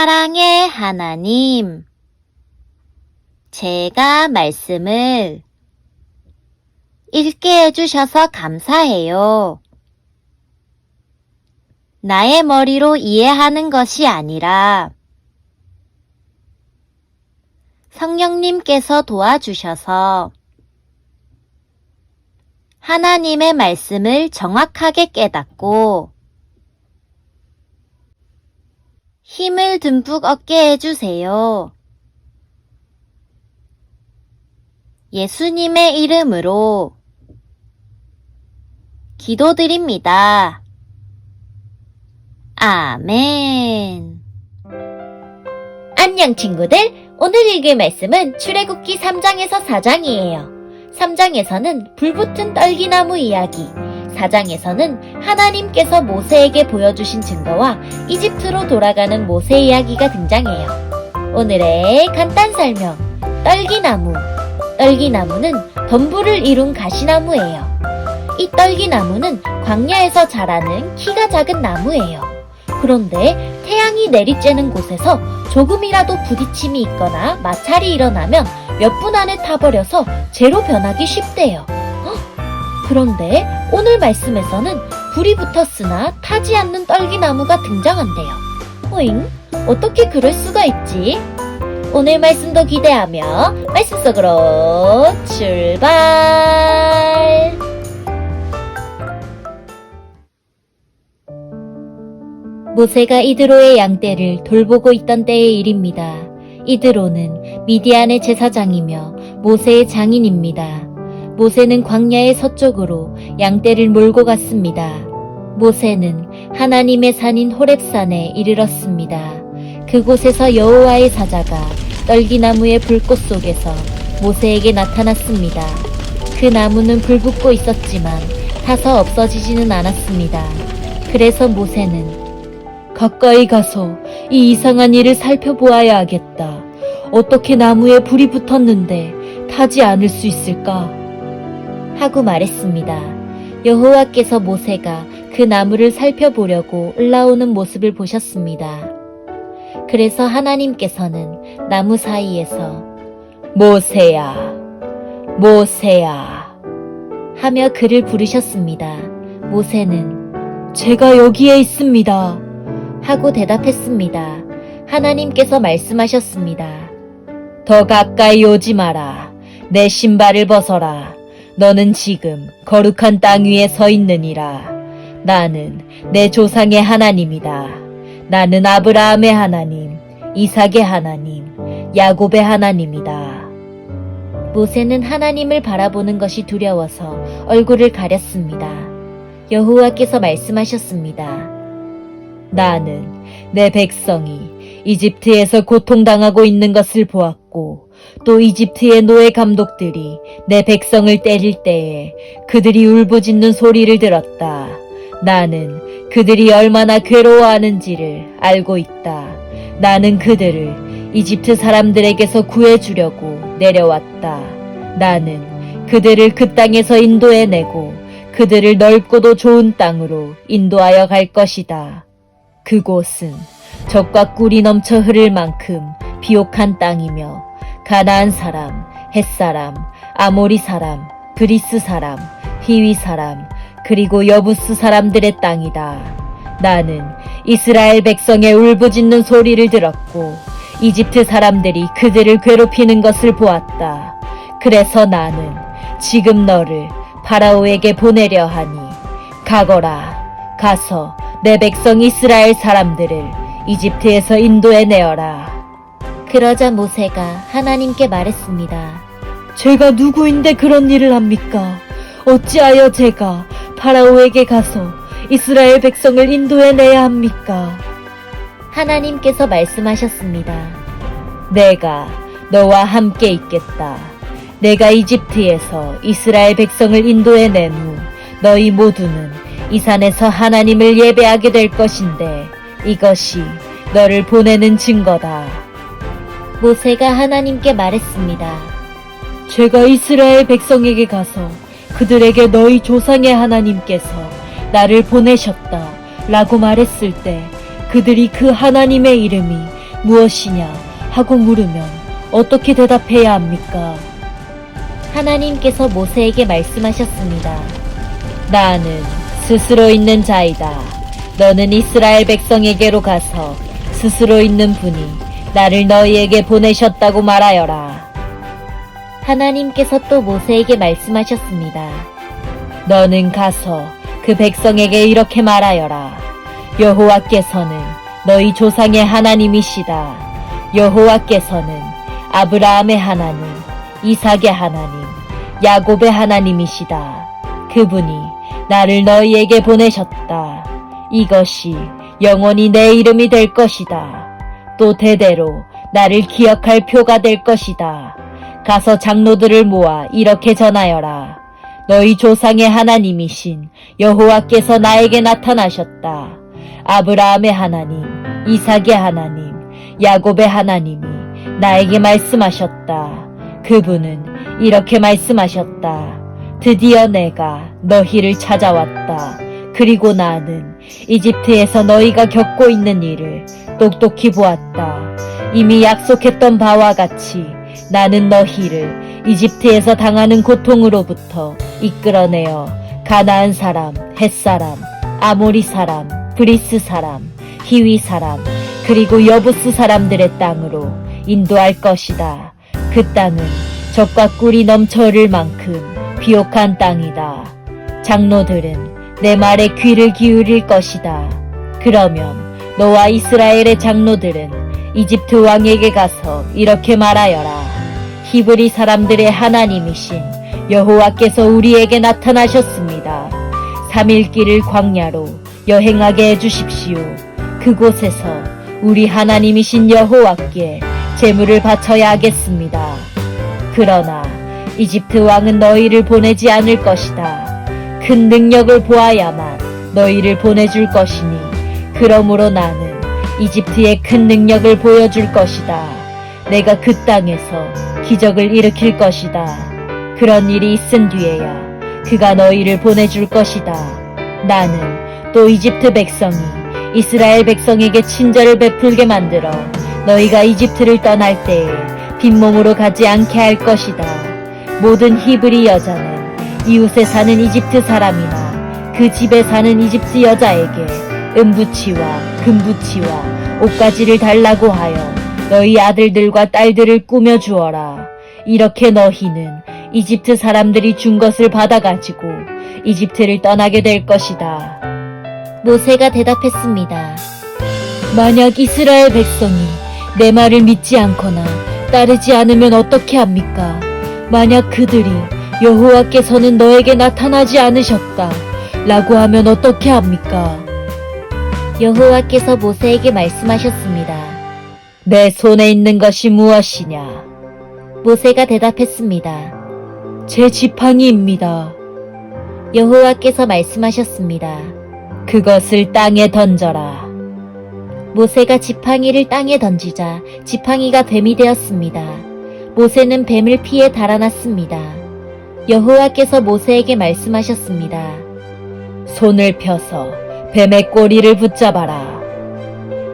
사랑의 하나님, 제가 말씀을 읽게 해주셔서 감사해요. 나의 머리로 이해하는 것이 아니라 성령님께서 도와주셔서 하나님의 말씀을 정확하게 깨닫고 힘을 듬뿍 얻게 해주세요. 예수님의 이름으로 기도드립니다. 아멘. 안녕 친구들. 오늘 읽을 말씀은 출애굽기 3장에서 4장이에요. 3장에서는 불붙은 떨기나무 이야기, 4장에서는 하나님께서 모세에게 보여주신 증거와 이집트로 돌아가는 모세 이야기가 등장해요. 오늘의 간단 설명. 떨기나무. 떨기나무는 덤불을 이룬 가시나무예요. 이 떨기나무는 광야에서 자라는 키가 작은 나무예요. 그런데 태양이 내리쬐는 곳에서 조금이라도 부딪힘이 있거나 마찰이 일어나면 몇 분 안에 타버려서 재로 변하기 쉽대요. 헉! 그런데 오늘 말씀에서는 불이 붙었으나 타지 않는 떨기나무가 등장한대요. 오잉? 어떻게 그럴 수가 있지? 오늘 말씀도 기대하며 말씀 속으로 출발! 모세가 이드로의 양떼를 돌보고 있던 때의 일입니다. 이드로는 미디안의 제사장이며 모세의 장인입니다. 모세는 광야의 서쪽으로 양떼를 몰고 갔습니다. 모세는 하나님의 산인 호렙산에 이르렀습니다. 그곳에서 여호와의 사자가 떨기나무의 불꽃 속에서 모세에게 나타났습니다. 그 나무는 불붙고 있었지만 타서 없어지지는 않았습니다. 그래서 모세는 가까이 가서 이 이상한 일을 살펴보아야 하겠다. 어떻게 나무에 불이 붙었는데 타지 않을 수 있을까? 하고 말했습니다. 여호와께서 모세가 그 나무를 살펴보려고 올라오는 모습을 보셨습니다. 그래서 하나님께서는 나무 사이에서 모세야, 모세야 하며 그를 부르셨습니다. 모세는 제가 여기에 있습니다. 하고 대답했습니다. 하나님께서 말씀하셨습니다. 더 가까이 오지 마라. 내 신발을 벗어라. 너는 지금 거룩한 땅 위에 서 있느니라. 나는 내 조상의 하나님이다. 나는 아브라함의 하나님, 이삭의 하나님, 야곱의 하나님이다. 모세는 하나님을 바라보는 것이 두려워서 얼굴을 가렸습니다. 여호와께서 말씀하셨습니다. 나는 내 백성이 이집트에서 고통당하고 있는 것을 보았고 또 이집트의 노예 감독들이 내 백성을 때릴 때에 그들이 울부짖는 소리를 들었다. 나는 그들이 얼마나 괴로워하는지를 알고 있다. 나는 그들을 이집트 사람들에게서 구해주려고 내려왔다. 나는 그들을 그 땅에서 인도해내고 그들을 넓고도 좋은 땅으로 인도하여 갈 것이다. 그곳은 적과 꿀이 넘쳐 흐를 만큼 비옥한 땅이며 가나안 사람, 햇사람, 아모리 사람, 그리스 사람, 히위 사람, 그리고 여부스 사람들의 땅이다. 나는 이스라엘 백성의 울부짖는 소리를 들었고 이집트 사람들이 그들을 괴롭히는 것을 보았다. 그래서 나는 지금 너를 파라오에게 보내려 하니 가거라 가서 내 백성 이스라엘 사람들을 이집트에서 인도해 내어라. 그러자 모세가 하나님께 말했습니다. 제가 누구인데 그런 일을 합니까? 어찌하여 제가 파라오에게 가서 이스라엘 백성을 인도해 내야 합니까? 하나님께서 말씀하셨습니다. 내가 너와 함께 있겠다. 내가 이집트에서 이스라엘 백성을 인도해 낸 후 너희 모두는 이 산에서 하나님을 예배하게 될 것인데 이것이 너를 보내는 증거다. 모세가 하나님께 말했습니다. 제가 이스라엘 백성에게 가서 그들에게 너희 조상의 하나님께서 나를 보내셨다 라고 말했을 때 그들이 그 하나님의 이름이 무엇이냐 하고 물으면 어떻게 대답해야 합니까? 하나님께서 모세에게 말씀하셨습니다. 나는 스스로 있는 자이다. 너는 이스라엘 백성에게로 가서 스스로 있는 분이 나를 너희에게 보내셨다고 말하여라. 하나님께서 또 모세에게 말씀하셨습니다. 너는 가서 그 백성에게 이렇게 말하여라. 여호와께서는 너희 조상의 하나님이시다. 여호와께서는 아브라함의 하나님, 이삭의 하나님, 야곱의 하나님이시다. 그분이 나를 너희에게 보내셨다. 이것이 영원히 내 이름이 될 것이다. 또 대대로 나를 기억할 표가 될 것이다. 가서 장로들을 모아 이렇게 전하여라. 너희 조상의 하나님이신 여호와께서 나에게 나타나셨다. 아브라함의 하나님, 이삭의 하나님, 야곱의 하나님이 나에게 말씀하셨다. 그분은 이렇게 말씀하셨다. 드디어 내가 너희를 찾아왔다. 그리고 나는 이집트에서 너희가 겪고 있는 일을 똑똑히 보았다. 이미 약속했던 바와 같이 나는 너희를 이집트에서 당하는 고통으로부터 이끌어내어 가나안 사람, 햇 사람, 아모리 사람, 브리스 사람, 히위 사람, 그리고 여부스 사람들의 땅으로 인도할 것이다. 그 땅은 적과 꿀이 넘쳐 흐를 만큼 비옥한 땅이다. 장로들은 내 말에 귀를 기울일 것이다. 그러면 너와 이스라엘의 장로들은 이집트 왕에게 가서 이렇게 말하여라. 히브리 사람들의 하나님이신 여호와께서 우리에게 나타나셨습니다. 3일 길을 광야로 여행하게 해주십시오. 그곳에서 우리 하나님이신 여호와께 제물을 바쳐야 하겠습니다. 그러나 이집트 왕은 너희를 보내지 않을 것이다. 큰 능력을 보아야만 너희를 보내줄 것이니 그러므로 나는 이집트의 큰 능력을 보여줄 것이다. 내가 그 땅에서 기적을 일으킬 것이다. 그런 일이 있은 뒤에야 그가 너희를 보내줄 것이다. 나는 또 이집트 백성이 이스라엘 백성에게 친절을 베풀게 만들어 너희가 이집트를 떠날 때에 빈몸으로 가지 않게 할 것이다. 모든 히브리 여자는 이웃에 사는 이집트 사람이나 그 집에 사는 이집트 여자에게 은부치와 금부치와 옷가지를 달라고 하여 너희 아들들과 딸들을 꾸며 주어라. 이렇게 너희는 이집트 사람들이 준 것을 받아가지고 이집트를 떠나게 될 것이다. 모세가 대답했습니다. 만약 이스라엘 백성이 내 말을 믿지 않거나 따르지 않으면 어떻게 합니까? 만약 그들이 여호와께서는 너에게 나타나지 않으셨다 라고 하면 어떻게 합니까? 여호와께서 모세에게 말씀하셨습니다. 내 손에 있는 것이 무엇이냐? 모세가 대답했습니다. 제 지팡이입니다. 여호와께서 말씀하셨습니다. 그것을 땅에 던져라. 모세가 지팡이를 땅에 던지자 지팡이가 뱀이 되었습니다. 모세는 뱀을 피해 달아났습니다. 여호와께서 모세에게 말씀하셨습니다. 손을 펴서 뱀의 꼬리를 붙잡아라.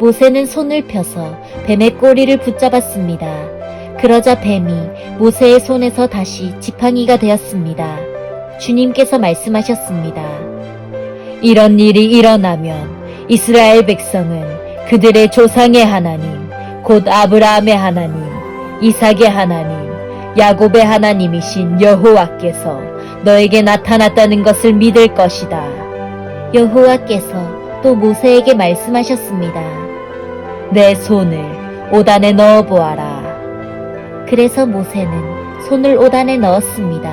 모세는 손을 펴서 뱀의 꼬리를 붙잡았습니다. 그러자 뱀이 모세의 손에서 다시 지팡이가 되었습니다. 주님께서 말씀하셨습니다. 이런 일이 일어나면 이스라엘 백성은 그들의 조상의 하나님, 곧 아브라함의 하나님, 이삭의 하나님, 야곱의 하나님이신 여호와께서 너에게 나타났다는 것을 믿을 것이다. 여호와께서 또 모세에게 말씀하셨습니다. 내 손을 오단에 넣어 보아라. 그래서 모세는 손을 오단에 넣었습니다.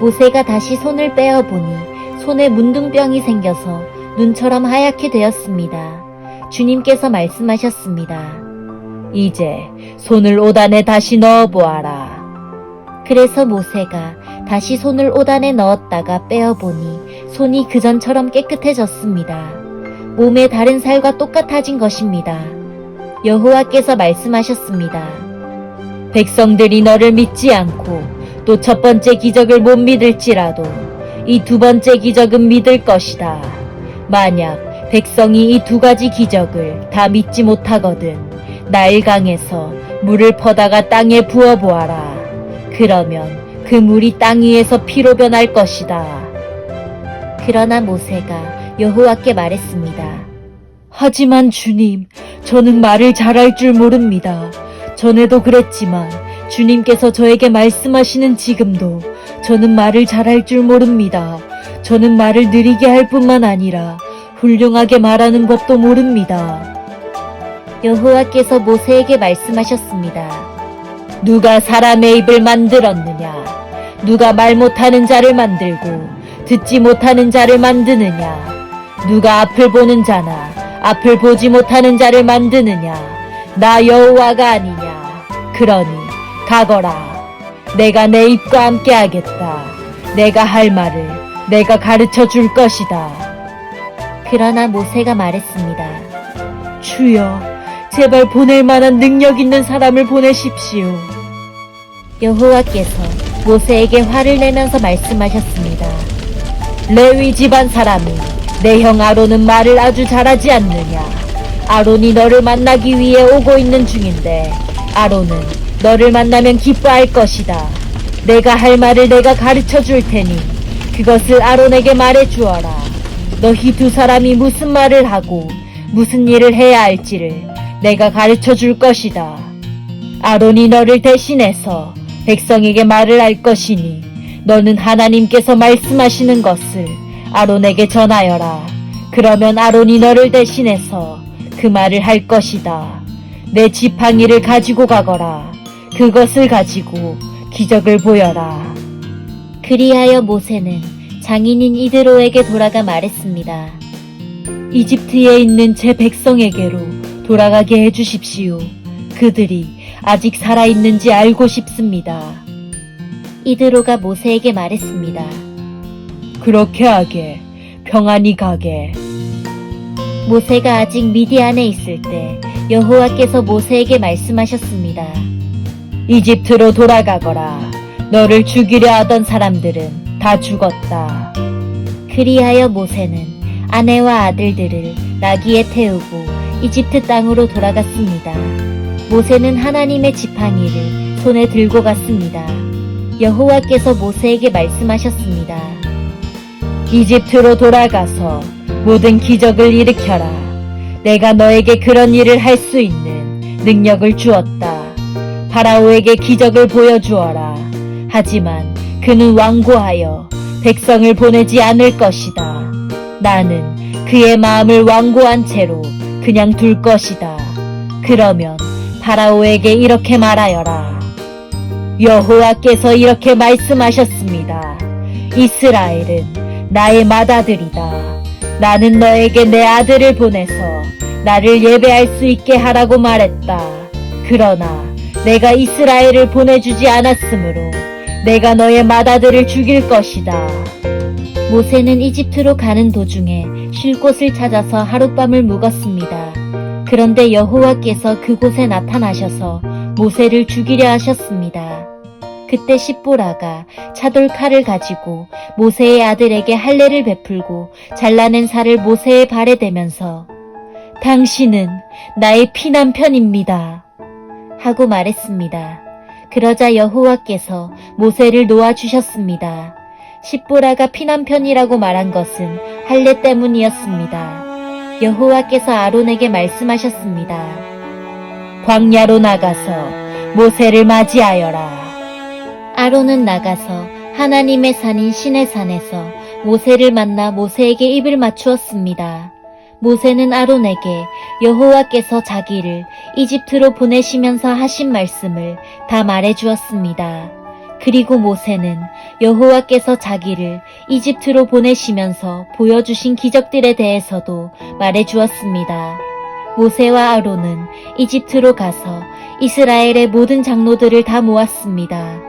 모세가 다시 손을 빼어 보니 손에 문둥병이 생겨서 눈처럼 하얗게 되었습니다. 주님께서 말씀하셨습니다. 이제 손을 오단에 다시 넣어 보아라. 그래서 모세가 다시 손을 오단에 넣었다가 빼어 보니 손이 그전처럼 깨끗해졌습니다. 몸의 다른 살과 똑같아진 것입니다. 여호와께서 말씀하셨습니다. 백성들이 너를 믿지 않고 또 첫 번째 기적을 못 믿을지라도 이 두 번째 기적은 믿을 것이다. 만약 백성이 이 두 가지 기적을 다 믿지 못하거든 나일강에서 물을 퍼다가 땅에 부어보아라. 그러면 그 물이 땅 위에서 피로 변할 것이다. 그러나 모세가 여호와께 말했습니다. 하지만 주님, 저는 말을 잘할 줄 모릅니다. 전에도 그랬지만 주님께서 저에게 말씀하시는 지금도 저는 말을 잘할 줄 모릅니다. 저는 말을 느리게 할 뿐만 아니라 훌륭하게 말하는 법도 모릅니다. 여호와께서 모세에게 말씀하셨습니다. 누가 사람의 입을 만들었느냐? 누가 말 못하는 자를 만들고 듣지 못하는 자를 만드느냐? 누가 앞을 보는 자나 앞을 보지 못하는 자를 만드느냐? 나 여호와가 아니냐? 그러니 가거라. 내가 내 입과 함께 하겠다. 내가 할 말을 내가 가르쳐 줄 것이다. 그러나 모세가 말했습니다. 주여, 제발 보낼 만한 능력 있는 사람을 보내십시오. 여호와께서 모세에게 화를 내면서 말씀하셨습니다. 레위 집안 사람이 내 형 아론은 말을 아주 잘하지 않느냐? 아론이 너를 만나기 위해 오고 있는 중인데 아론은 너를 만나면 기뻐할 것이다. 내가 할 말을 내가 가르쳐 줄 테니 그것을 아론에게 말해 주어라. 너희 두 사람이 무슨 말을 하고 무슨 일을 해야 할지를 내가 가르쳐 줄 것이다. 아론이 너를 대신해서 백성에게 말을 할 것이니 너는 하나님께서 말씀하시는 것을 아론에게 전하여라. 그러면 아론이 너를 대신해서 그 말을 할 것이다. 내 지팡이를 가지고 가거라. 그것을 가지고 기적을 보여라. 그리하여 모세는 장인인 이드로에게 돌아가 말했습니다. 이집트에 있는 제 백성에게로 돌아가게 해주십시오. 그들이 아직 살아있는지 알고 싶습니다. 이드로가 모세에게 말했습니다. 그렇게 하게, 평안히 가게. 모세가 아직 미디안에 있을 때 여호와께서 모세에게 말씀하셨습니다. 이집트로 돌아가거라. 너를 죽이려 하던 사람들은 다 죽었다. 그리하여 모세는 아내와 아들들을 나귀에 태우고 이집트 땅으로 돌아갔습니다. 모세는 하나님의 지팡이를 손에 들고 갔습니다. 여호와께서 모세에게 말씀하셨습니다. 이집트로 돌아가서 모든 기적을 일으켜라. 내가 너에게 그런 일을 할 수 있는 능력을 주었다. 파라오에게 기적을 보여주어라. 하지만 그는 완고하여 백성을 보내지 않을 것이다. 나는 그의 마음을 완고한 채로 그냥 둘 것이다. 그러면 파라오에게 이렇게 말하여라. 여호와께서 이렇게 말씀하셨습니다. 이스라엘은 나의 맏아들이다. 나는 너에게 내 아들을 보내서 나를 예배할 수 있게 하라고 말했다. 그러나 내가 이스라엘을 보내주지 않았으므로 내가 너의 맏아들을 죽일 것이다. 모세는 이집트로 가는 도중에 쉴 곳을 찾아서 하룻밤을 묵었습니다. 그런데 여호와께서 그곳에 나타나셔서 모세를 죽이려 하셨습니다. 그때 십보라가 차돌 칼을 가지고 모세의 아들에게 할례를 베풀고 잘라낸 살을 모세의 발에 대면서 당신은 나의 피남편입니다. 하고 말했습니다. 그러자 여호와께서 모세를 놓아주셨습니다. 십보라가 피남편이라고 말한 것은 할례 때문이었습니다. 여호와께서 아론에게 말씀하셨습니다. 광야로 나가서 모세를 맞이하여라. 아론은 나가서 하나님의 산인 신의 산에서 모세를 만나 모세에게 입을 맞추었습니다. 모세는 아론에게 여호와께서 자기를 이집트로 보내시면서 하신 말씀을 다 말해 주었습니다. 그리고 모세는 여호와께서 자기를 이집트로 보내시면서 보여주신 기적들에 대해서도 말해 주었습니다. 모세와 아론은 이집트로 가서 이스라엘의 모든 장로들을 다 모았습니다.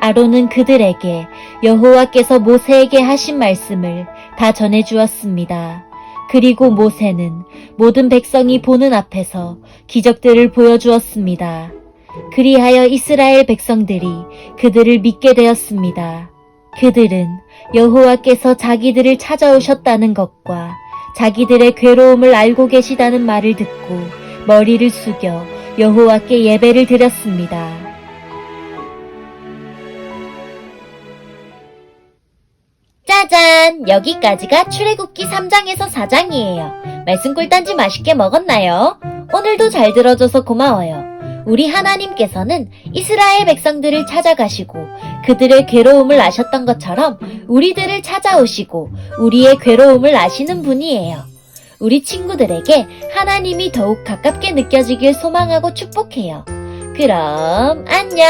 아론은 그들에게 여호와께서 모세에게 하신 말씀을 다 전해 주었습니다. 그리고 모세는 모든 백성이 보는 앞에서 기적들을 보여주었습니다. 그리하여 이스라엘 백성들이 그들을 믿게 되었습니다. 그들은 여호와께서 자기들을 찾아오셨다는 것과 자기들의 괴로움을 알고 계시다는 말을 듣고 머리를 숙여 여호와께 예배를 드렸습니다. 짜잔! 여기까지가 출애굽기 3장에서 4장이에요. 말씀 꿀단지 맛있게 먹었나요? 오늘도 잘 들어줘서 고마워요. 우리 하나님께서는 이스라엘 백성들을 찾아가시고 그들의 괴로움을 아셨던 것처럼 우리들을 찾아오시고 우리의 괴로움을 아시는 분이에요. 우리 친구들에게 하나님이 더욱 가깝게 느껴지길 소망하고 축복해요. 그럼 안녕!